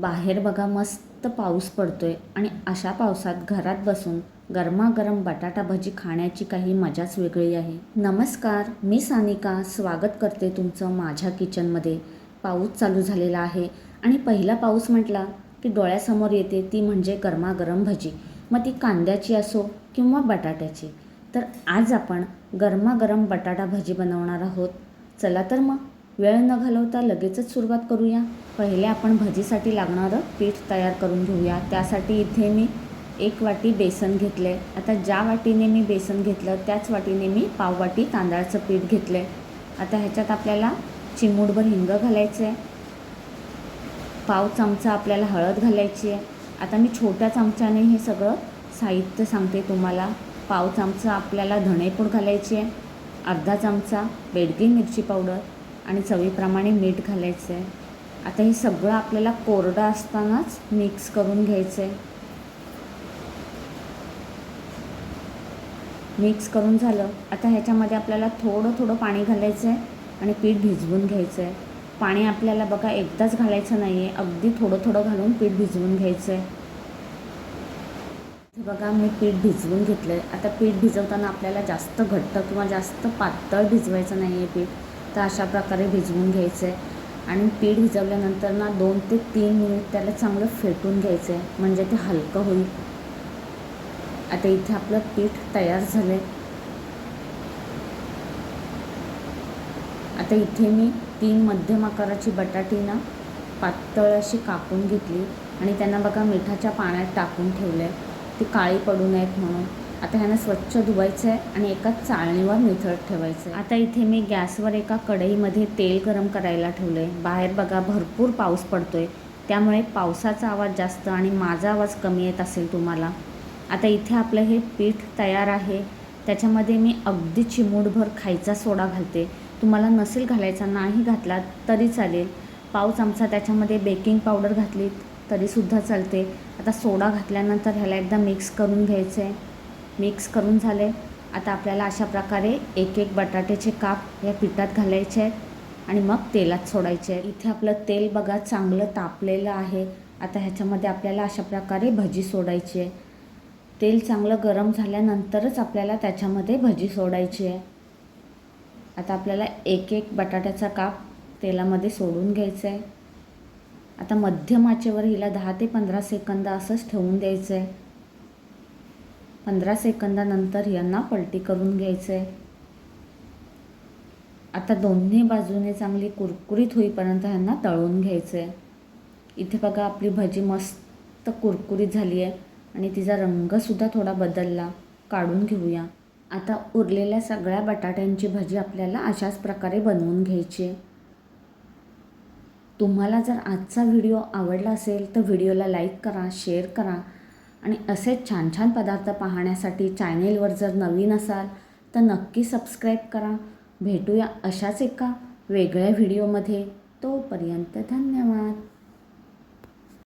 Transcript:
बाहेर बघा मस्त पाऊस पडतो आहे आणि अशा पावसात घरात बसून गरमागरम बटाटा भजी खाण्याची काही मजाच वेगळी आहे. नमस्कार मी सानिका. स्वागत करते तुमचं माझ्या किचनमध्ये. पाऊस चालू झालेला आहे. आणि पहिला पाऊस म्हटला की डोळ्यासमोर येते ती म्हणजे गरमागरम भजी. मग ती कांद्याची असो किंवा बटाट्याची. तर आज आपण गरमागरम बटाटा भजी बनवणार आहोत. चला तर मग. वेळ न घालवता लगेचच सुरुवात करूया. पहिले आपण भजीसाठी लागणारं पीठ तयार करून घेऊया. त्यासाठी इथे मी एक वाटी बेसन घेतले आता ज्या वाटीने मी बेसन घेतलं त्याच वाटीने मी पाववाटी तांदळाचं पीठ घेतलं आता ह्याच्यात आपल्याला चिमूटभर हिंग घालायचं आहे पाव चमचा आपल्याला हळद घालायची आहे आता मी छोट्या चमच्याने हे सगळं साहित्य सांगते तुम्हाला. पाव चमचा आपल्याला धणेपूड घालायची आहे अर्धा चमचा बेडगी मिरची पावडर. आणि चवीप्रमाणे मीठ घालायचं आहे. आता हे सगळं आपल्याला कोरडं असतानाच मिक्स करून घ्यायचं आहे. मिक्स करून झालं आता ह्याच्यामध्ये आपल्याला थोडं थोडं पाणी घालायचं आहे आणि पीठ भिजवून घ्यायचं आहे. पाणी आपल्याला बघा एकदाच घालायचं नाही आहे अगदी थोडं थोडं घालून पीठ भिजवून घ्यायचं आहे. बघा मी पीठ भिजवून घेतलं आहे आता पीठ भिजवताना आपल्याला जास्त घट्ट किंवा जास्त पातळ भिजवायचं नाही आहे पीठ. तर अशा प्रकारे भिजवून घ्यायचं. आहे आणि पीठ भिजवल्यानंतर ना दोन ते तीन मिनिट त्याला चांगलं फेटून घ्यायचं आहे म्हणजे ते हलकं होईल. आता इथे आपलं पीठ तयार झालं आहे आता इथे मी तीन मध्यम आकाराची बटाटी ना पातळ अशी कापून घेतली. आणि त्यांना बघा मिठाच्या पाण्यात टाकून ठेवलं आहे ती काळी पडू नयेत म्हणून. आता ह्यांना स्वच्छ धुवायचं आहे आणि एका चाळणीवर निथळत ठेवायचं आहे आता इथे मी गॅसवर एका कढईमध्ये तेल गरम करायला ठेवलं आहे बाहेर बघा भरपूर पाऊस पडतो आहे त्यामुळे पावसाचा आवाज जास्त आणि माझा आवाज कमी येत असेल तुम्हाला. आता इथे आपलं हे पीठ तयार आहे. त्याच्यामध्ये मी अगदी चिमूटभर खायचा सोडा घालते. तुम्हाला नसेल घालायचा नाही घातला तरी चालेल. पाव चमचा त्याच्यामध्ये बेकिंग पावडर घातली तरीसुद्धा चालते. आता सोडा घातल्यानंतर ह्याला एकदा मिक्स करून घ्यायचं आहे मिक्स करून झाले. आता आपल्याला अशा प्रकारे एक एक बटाट्याचे काप या पिठात घालायचे आहेत आणि मग तेलात सोडायचे आहे इथे आपलं तेल बघा चांगलं तापलेलं आहे. आता ह्याच्यामध्ये आपल्याला अशा प्रकारे भजी सोडायची आहे. तेल चांगलं गरम झाल्यानंतरच आपल्याला त्याच्यामध्ये भजी सोडायची आहे. आता आपल्याला एक एक बटाट्याचा काप तेलामध्ये सोडून घ्यायचं आहे आता मध्यम आचेवर हिला दहा ते पंधरा सेकंद असंच ठेवून द्यायचं आहे पंधरा सेकंदानंतर यांना पलटी करून घ्यायचं आहे आता दोन्ही बाजूने चांगली कुरकुरीत होईपर्यंत ह्यांना तळून घ्यायचं आहे इथे बघा आपली भजी मस्त कुरकुरीत झाली आहे आणि तिचा रंगसुद्धा थोडा बदलला. काढून घेऊया. आता उरलेल्या सगळ्या बटाट्यांची भजी आपल्याला अशाच प्रकारे बनवून घ्यायची आहे. तुम्हाला जर आजचा व्हिडिओ आवडला असेल तर व्हिडिओला लाईक करा शेअर करा आणि असेच छान छान पदार्थ पाहण्यासाठी चॅनेलवर जर नवीन असाल तर नक्की सबस्क्राईब करा. भेटूया अशाच एका वेगळ्या व्हिडिओमध्ये. तोपर्यंत धन्यवाद.